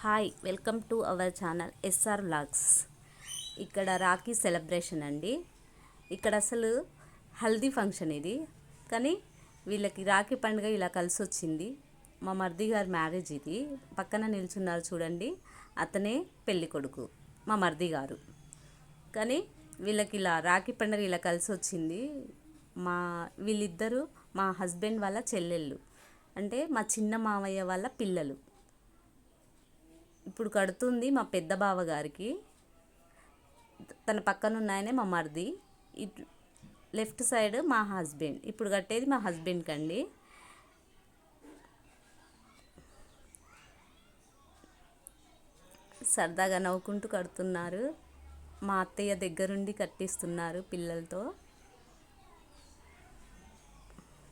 Hi welcome to our channel SR vlogs. ఇక్కడ Rakhi celebration అండి. ఇక్కడ అసలు హల్దీ ఫంక్షన్ ఇది. కానీ వీళ్ళకి రాఖీ పండుగ ఇలా కలిసి వచ్చింది. మా మర్ది గారి మ్యారేజ్ ఇది. పక్కన నిల్చున్నారు చూడండి. అతనే పెళ్ళి కొడుకు మా మర్ది గారు. కానీ వీళ్ళకి ఇలా రాఖీ పండుగ ఇలా కలిసి వచ్చింది. మా వీళ్ళిద్దరూ మా హస్బెండ్ వాళ్ళ చెల్లెళ్ళు. అంటే మా చిన్న మావయ్య వాళ్ళ పిల్లలు. ఇప్పుడు కడుతుంది మా పెద్ద బావ గారికి. తన పక్కన ఉన్నాయనే మా మరిది. ఇట్ లెఫ్ట్ సైడ్ మా హస్బెండ్. ఇప్పుడు కట్టేది మా హస్బెండ్కి అండి సరదాగా నవ్వుకుంటూ కడుతున్నారు. మా అత్తయ్య దగ్గరుండి కట్టిస్తున్నారు పిల్లలతో.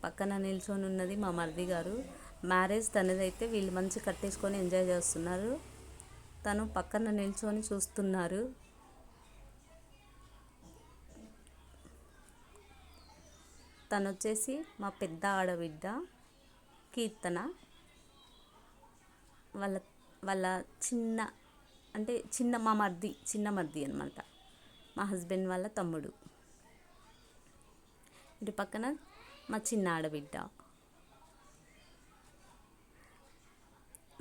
పక్కన నిల్చొని ఉన్నది మా మరిది గారు. మ్యారేజ్ తనదైతే వీళ్ళు మంచి కట్టేసుకొని ఎంజాయ్ చేస్తున్నారు. తను పక్కన నిల్చొని చూస్తున్నారు. తను వచ్చేసి మా పెద్ద ఆడబిడ్డ కీర్తన. వాళ్ళ వాళ్ళ చిన్న అంటే చిన్న మా మర్ది చిన్న మర్ది అనమాట మా హస్బెండ్ వాళ్ళ తమ్ముడు. ఇటు పక్కన మా చిన్న ఆడబిడ్డ.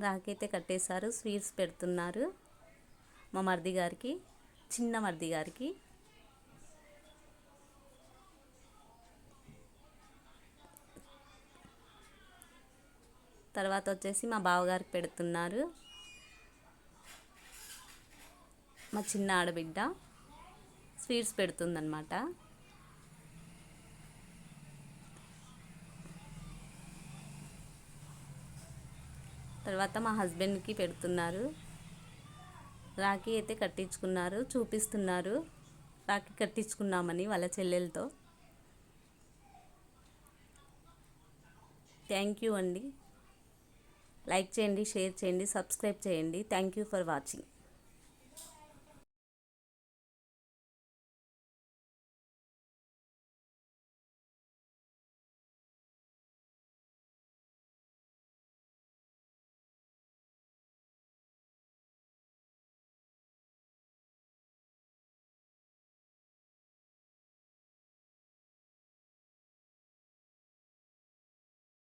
రాకైతే కట్టేశారు స్వీట్స్ పెడుతున్నారు మా మర్ది గారికి చిన్న మర్ది గారికి. తర్వాత వచ్చేసి మా బావగారికి పెడుతున్నారు. మా చిన్న ఆడబిడ్డ స్వీట్స్ పెడుతుందన్నమాట. తర్వాత మా హస్బెండ్కి పెడుతున్నారు. రాఖీ అయితే కట్టించుకున్నారు చూపిస్తున్నారు. రాఖీ కట్టించుకున్నామని వాళ్ళ చెల్లెలతో. థ్యాంక్ యూ అండి. లైక్ చేయండి షేర్ చేయండి సబ్స్క్రైబ్ చేయండి. Thank you for watching.